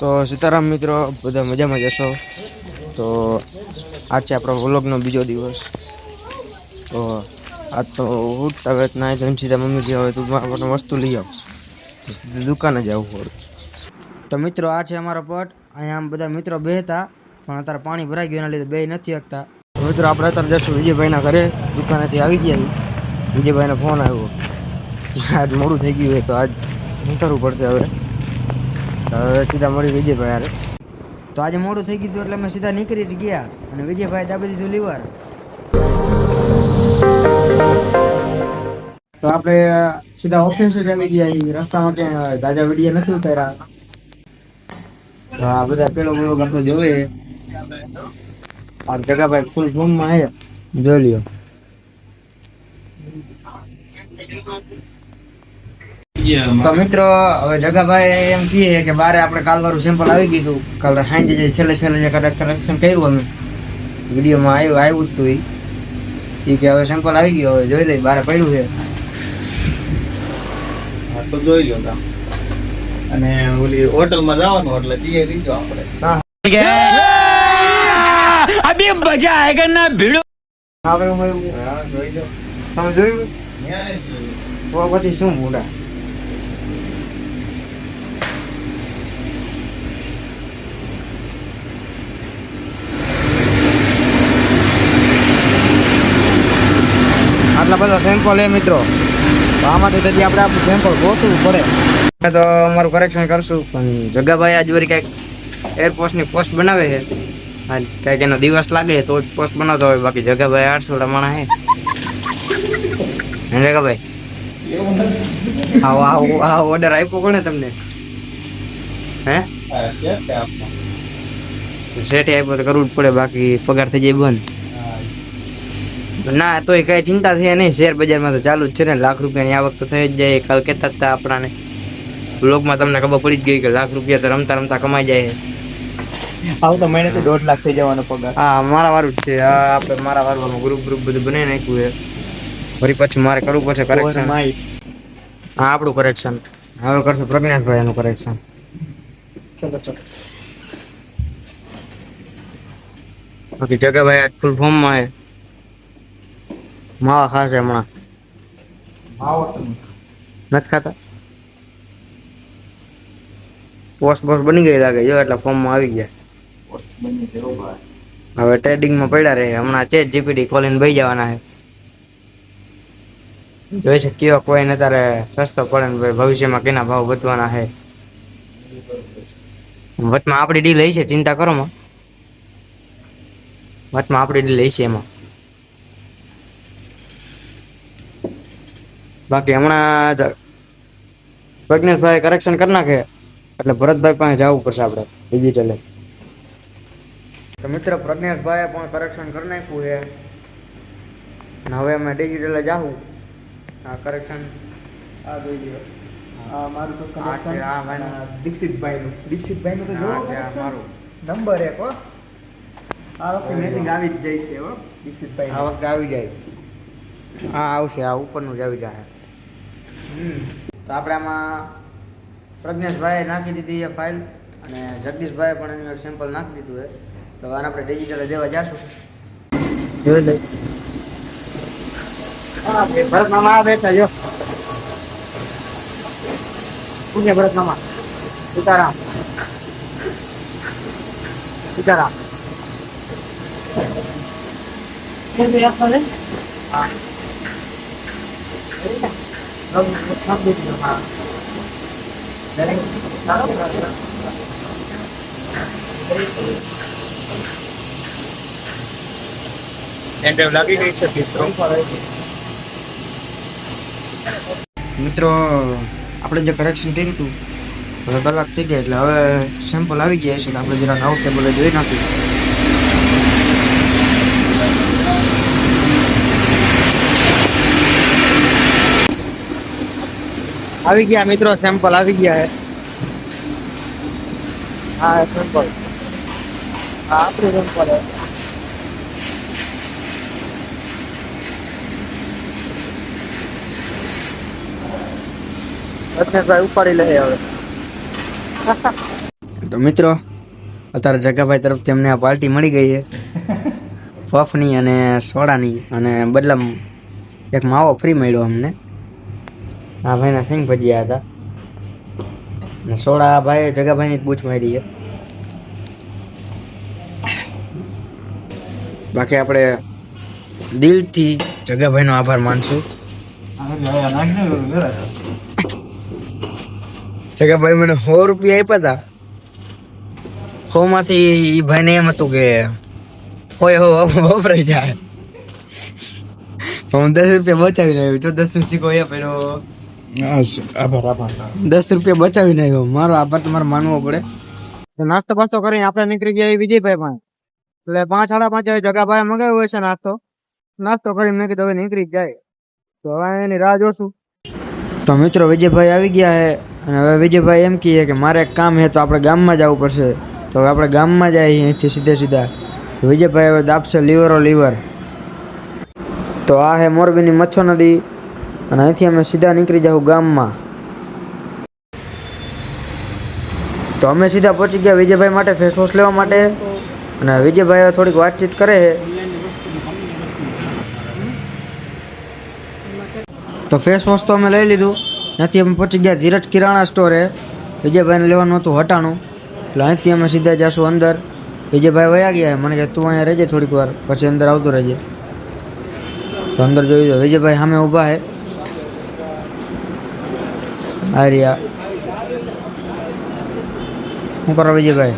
તો સીતારામ મિત્રો, બધા મજામાં જશો તો આજ છે આપણો વ્લોગનો બીજો દિવસ. તો આજ તો ઉઠતા વેત નાય ધોઈને સીધા મમ્મી ગયા હોય તું આપણને વસ્તુ લઈ આવ. દુકાને જવું પડે તો મિત્રો, આ છે અમારો પટ. અહીંયા આમ બધા મિત્રો બેહતા પણ અત્યારે પાણી ભરાઈ ગયું, એના લીધે બે નથી શકતા મિત્રો, આપણે અત્યારે જશું વિજયભાઈના ઘરે. દુકાનેથી આવી ગયા. વિજયભાઈનો ફોન આવ્યો. આજ મોડું થઈ ગયું હોય તો આજ નીકળવું પડશે હવે. હવે સીધા મળી વિજયભાઈ હારે. તો આજે મોડું થઈ ગયું એટલે અમે સીધા નીકળી જ ગયા અને વિજયભાઈ દાબી દીધું લીવર તો આપણે સીધા ઓફિસ જ આવી ગયા. રસ્તામાં ક્યાંય તાજા વીડિયો નથી ઉતાર્યા. તો આ બધા પેલો પેલો ગમતો જોવે. આ જગાભાઈ ફૂલ ફોર્મમાં છે. જોઈ લ્યો. તો મિત્રો હવે જગાભાઈ એમ કહીએ કે બારે આપણે કાલવાળું સેમ્પલ આવી ગયું કાલ સાંજે જે છેલ્લે છેલ્લે જે કરેક્શન કર્યું અમે. વિડીયોમાં આવ્યું આવ્યું જ હતું એ કે હવે સેમ્પલ આવી ગયું હવે જોઈ લઈ બારે પડ્યું છે. તો જોઈ લો અને ઓલી હોટલમાં જવાનું એટલે જઈએ રીજો આપણે. હવે હું જોઈ લો તમે જોયું? પછી શું મૂડા આટલા બધા સેમ્પલ એ મિત્રો. આમાંથી તો આપણે આપણું સેમ્પલ ગોતવું પડે. તો અમારું કરેક્શન કરશું પણ જગાભાઈ આજ વળી કાંઈક એરપોર્ટની પોસ્ટ બનાવે છે. કાંઈક એનો દિવસ લાગે તો જ પોસ્ટ બનાવતો હોય. બાકી જગાભાઈ આઠસો માણા હે જગાભાઈ? આવો આવો આ ઓર્ડર આપ્યો કોને તમને? હે. શેઠે આપ્યો તો કરવું જ પડે બાકી પગાર થઈ જાય બંધ. હા. તો એ કઈ ચિંતા થઈ નહીં. શેર બજારમાં તો ચાલુ જ છે ને. લાખ રૂપિયાની આવક તો થઈ જ જાય. કાલ કહેતા હતા આપણાને. બ્લોગમાં તમને ખબર પડી જ ગઈ કે લાખ રૂપિયા તો રમતા રમતા કમાઈ જાય આવતા મહિને તો દોઢ લાખ થઈ જવાનો પગાર. હા મારા વાળું જ છે. હા આપણે મારા વાળું ગ્રુપ ગ્રુપ બધું બનાવી નાખ્યું છે. ફરી પછી મારે કરવું પડશે કરેક્શન હા આપણું કરેક્શન હવે કરશું પ્રજ્ઞાસભાઈ એનું કરેક્શન બાકી જગાભાઈ આજ ફૂલ ફોર્મમાં છે. માવા ખાશે હમણાં. નથી ખાતા. પોસ્ટ બોસ બની ગઈ લાગે જો એટલે ફોર્મમાં આવી ગયા. હવે ટ્રેડિંગમાં પડ્યા રહે હમણાં છે જીપીડી ખોલીને ભાઈ જવાના છે. જોઈ કેવા કોઈને તારે સસ્તો પડે ને ભાઈ ભવિષ્યમાં કેના ભાવ વધવાના છે. વચમાં આપણી ડીલ લઈ છે ચિંતા કરો માં. વચમાં આપણી ડીલ લઈ છે એમાં. બાકી હમણાં પ્રજ્ઞેશભાઈ કરેક્શન કરી નાખે. એટલે ભરતભાઈ પાસે જવું પડશે આપણે ડિજિટલે તો મિત્ર પ્રજ્ઞેશભાઈએ પણ કરેક્શન કરી નાખ્યું છે. અને હવે અમે ડિજિટલે જાવું આ કરેક્શન આ જોઈ લ્યો. આ મારું તો connection. આ ભાઈનું. દીક્ષિતભાઈનું. દીક્ષિતભાઈનું તો જોવો. નંબર એક હો. આ વખતે મેચિંગ આવી જ જાય છે હો દીક્ષિતભાઈ આ વખતે આવી જાય. હા આવશે આ ઉપરનું જ આવી જાય. તો આપણે આમાં પ્રજ્ઞેશભાઈએ નાખી દીધી એ ફાઇલ અને જગદીશભાઈએ પણ એનું એક સેમ્પલ નાખી દીધું છે. તો આને આપણે ડિજિટલ દેવા જાશું. જોઈ ભરત બેઠા જો. મામા સીતારામ. સીતારામ. હા. છાપી દીધું હા લાગી ગઈ છે મિત્રો મિત્રો આપણે જે કરેક્શન કર્યું હતું હવે કલાક થઈ ગયા એટલે હવે સેમ્પલ આવી ગયા છે એટલે આપણે જરા આઉટ ટેબલ જોઈ નાખ્યું આવી ગયા મિત્રો સેમ્પલ આવી ગયા હે હા સેમ્પલ હા આપણું સેમ્પલ રત્નેશભાઈ ઉપાડી લે હવે. તો મિત્રો અત્યારે જગાભાઈ તરફથી અમને આ પાર્ટી મળી ગઈ છે. પફની અને સોડાની અને બદલામાં એક માવો ફ્રી મળ્યો અમને. આ ભાઈના સિંગ ભજીયા હતા. ને સોડા આ ભાઈએ જગાભાઈની બૂચ મારી બાકી આપણે દિલથી જગાભાઈનો આભાર માનશું. જગાભાઈ મને સો રૂપિયા આપ્યા હતા. સો માંથી એ ભાઈને એમ હતું કે, હોય, હો વપરાઈ જાય. હું દસ રૂપિયા બચાવી રહ્યો જો દસનું શીખો એ પેલો આભાર આભાર. દસ રૂપિયા બચાવીને આવ્યો મારો આભાર તમારે માનવો પડે. તો નાસ્તો પાસ્તો કરીને આપણે નીકળી ગયા એ વિજયભાઈ પાસે. એટલે પાંચ સાડા પાંચ જગાભાઈ મગાવ્યો છે નાસ્તો. નાસ્તો કરીને મેં કીધું હવે નીકળી જાય. તો હવે એની રાહ જોશું. તો મિત્રો વિજયભાઈ આવી ગયા છે. અને હવે વિજયભાઈ એમ કહીએ કે મારે એક કામ છે તો આપણે ગામમાં જવું પડશે. તો હવે આપણે ગામમાં જઈએ અહીંથી સીધે સીધા. વિજયભાઈ હવે દાબશે લીવરો લીવર. તો આ છે મોરબીની મચ્છો નદી. અને અહીંથી અમે સીધા નીકળી જાઉં ગામમાં. તો અમે સીધા પહોંચી ગયા વિજયભાઈ માટે ફેસ વોશ લેવા માટે. અને વિજયભાઈ થોડીક વાતચીત કરે છે. તો ફેસ વોશ તો અમે લઈ લીધું. ત્યાંથી અમે પહોંચી ગયા ધીરજ કિરાણા સ્ટોરે વિજયભાઈને લેવાનું હતું હટાણું. એટલે અહીંથી અમે સીધા જઈશું અંદર. વિજયભાઈ વયા ગયા. મને કે તું અહીંયા રહેજે થોડીક વાર, પછી અંદર આવતો રહેજે. તો અંદર જોઈ દો વિજયભાઈ સામે ઊભા છે. આ રહ્યા શું કરો વિજયભાઈ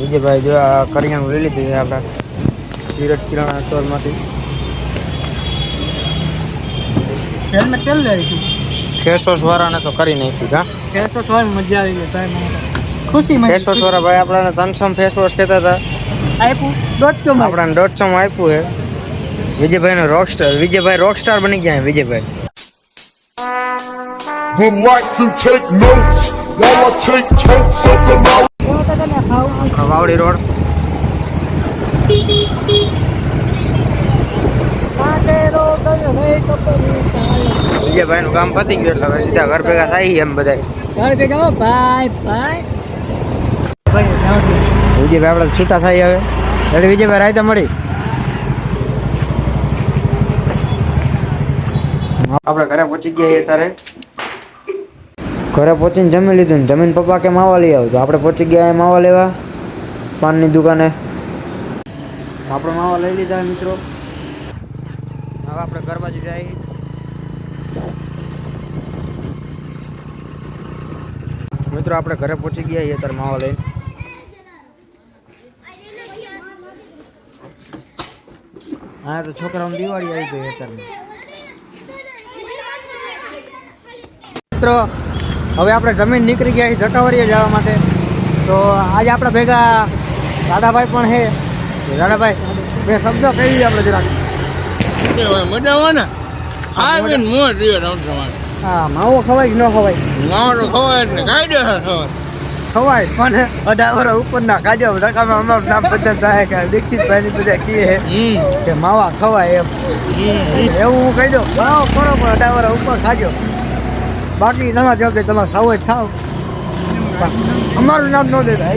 વિજયભાઈ જો આ કરિયાણું લઈ લીધું છે આપણા ધીરજ કિરાણા સ્ટોરમાંથી હેલ્મેટ કેમ લે ફેસ વોશ વાળાને તો કરી નાખ્યું કા કેસો સવાર મજા આવી ગઈ ભાઈ ખુશી ફેસ વોશ વાળા ભાઈ આપણાને ત્રણસો ફેસ વોશ કહેતા હતા આપ્યું દોઢસો માં આપણાને દોઢસો માં આપ્યું છે વિજયભાઈ નો rock star Vijaybhai rock star બની ગયા Vijaybhai. Would like to take notes while I take totes of the mouth. Vavdi road. Vijaybhai નું કામ પતી ગયું એટલે હવે સીધા ઘર ભેગા થાય એમ બધા ભાઈ ભાઈ વિજયભાઈ આપણે છૂટા થાય હવે. એટલે વિજયભાઈ રાયતા મળી. આપણે ઘરે પહોંચી ગયા છીએ તારે? ઘરે પહોંચીને જમી લીધું ને જમીન પપ્પા કે માવા લઈ આવતો આપણે પહોંચી ગયા એ માવા લેવા પાનની દુકાને. આપણે માવા લઈ લીધા મિત્રો. હવે આપણે ઘર બાજુ જઈએ. મિત્રો આપણે ઘરે પહોંચી ગયા છીએ અત્યારે માવા લઈને. હા તો છોકરાઓને દિવાળી આવી ગઈ અત્યારે. મિત્રો હવે આપણે જમીન નીકળી ગયા છીએ જટાવરીએ જવા માટે. તો આજે આપણા ભેગા દાદાભાઈ પણ છે. દાદાભાઈ બે શબ્દો કહી આપણે જરાક. મજા ખાવીને મોજ. રહ્યો હા માવો ખવાય કે ન ખવાય? મારો ખવાય ને કાયદેસર ખવાય ખવાય પણ અઢાર વર્ષ ઉપરના કાજો રકામાં અમારું નામ બધા થાય કે દીક્ષિતભાઈની બધા કહે કે માવા ખવાય એમ. એવું હું કહી દઉં. માવો ખરો પણ અઢાર ઉપર ખાજો. બાકી તમારા જવાબ તમારે ખાવું હોય થાવ. અમારું નામ ન દેતા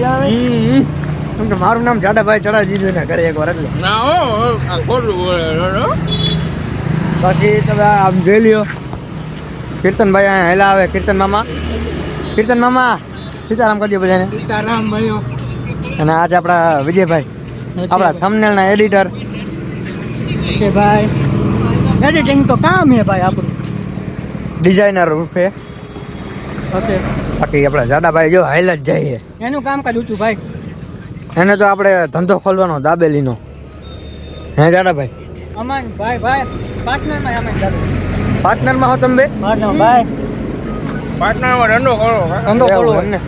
કેમ કે મારું નામ જાદાભાઈ ચડા દીધું ને ઘરે એકવાર એટલે. ના હો આ ખોટું બાકી તમે આમ જોઈ લ્યો. કીર્તનભાઈ અહીંયા હેલા આવે. કીર્તન મામા. કીર્તન મામા સીતારામ કરજો બધાને. સીતારામ ભાઈઓ. અને આજે આપણા વિજયભાઈ આપણા થમનેલના એડિટર વિજયભાઈ એડિટિંગ તો કામ હે ભાઈ આપણું. ડિઝાઇનર રૂપે ઓકે બાકી આપણા જાડાભાઈ જો હાઈલ જ જાય છે એનું કામ કાજ ઊંચું ભાઈ એને તો આપણે ધંધો ખોલવાનો દાબેલીનો હે જાડાભાઈ અમાન ભાઈ ભાઈ પાર્ટનરમાં અમે પાર્ટનરમાં હો તમે બે પાર્ટનર ભાઈ પાટણામાં રંડો કરો ધંધો ખોલો ને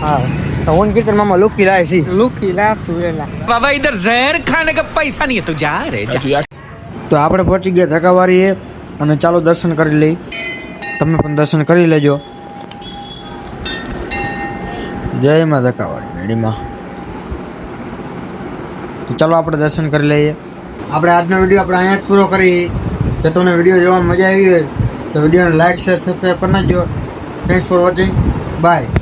હા તો હું કીર્તન મામા લુકી લાય છી લુકી લા સુરેલા बाबा इधर जहर खाने का पैसा नहीं है तो जा रे जा તો આપણે પહોંચી ગયા ધકાવારીએ અને ચાલો દર્શન કરી લઈ. તમે પણ દર્શન કરી લેજો. જય માં ધકાવાળી મેડીમાં તો ચાલો આપણે દર્શન કરી લઈએ. આપણે આજનો વીડિયો આપણે અહીંયા જ પૂરો કરી. જો તમને વીડિયો જોવામાં મજા આવી હોય તો વિડીયોને લાઈક શેર સબસ્ક્રાઈબ કરી નાખજો. Thanks for watching bye